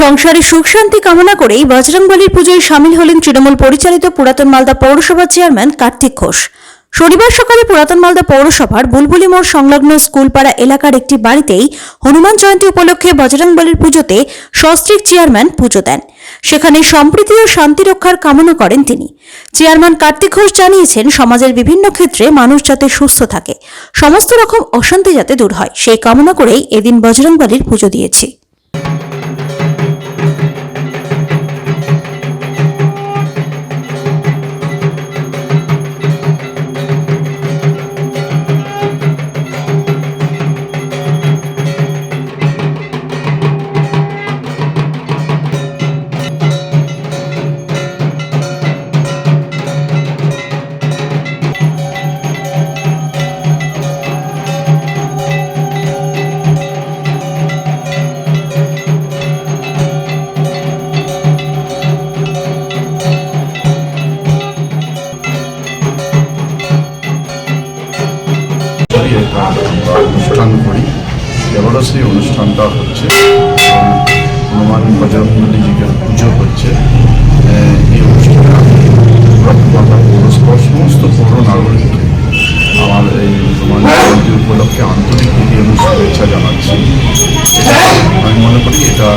সংসারে সুখ শান্তি কামনা করেই বজরংবলীর পুজোয় সামিল হলেন তৃণমূল পরিচালিত পুরাতন মালদা পৌরসভার চেয়ারম্যান কার্তিক ঘোষ। শনিবার সকালে পুরাতন মালদা পৌরসভার বুলবুলি মোড় সংলগ্ন স্কুলপাড়া এলাকার একটি বাড়িতেই হনুমান জয়ন্তী উপলক্ষে বজরংবলীর পুজোতে সস্ত্রীক চেয়ারম্যান পুজো দেন। সেখানে সম্প্রীতি ও শান্তি রক্ষার কামনা করেন তিনি। চেয়ারম্যান কার্তিক ঘোষ জানিয়েছেন, সমাজের বিভিন্ন ক্ষেত্রে মানুষ যাতে সুস্থ থাকে, সমস্ত রকম অশান্তি যাতে দূর হয়, সেই কামনা করেই এদিন বজরংবলীর পুজো দিয়েছি। অনুষ্ঠান করি। এবারও সেই অনুষ্ঠানটা হচ্ছে হনুমান বজরঙ্গলিজিকে পুজো হচ্ছে। এই অনুষ্ঠানে আমি সমস্ত পৌর নাগরিককে আমার এই হনুমান জয়ন্তী উপলক্ষে আন্তরিক প্রীতি এবং শুভেচ্ছা জানাচ্ছি। আমি মনে করি এটা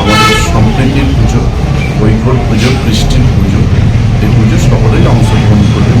আমাদের সম্প্রীতির পুজো ঐক্যর পুজো কৃষ্টির পুজো। এই পুজো সকলেই অংশগ্রহণ করবেন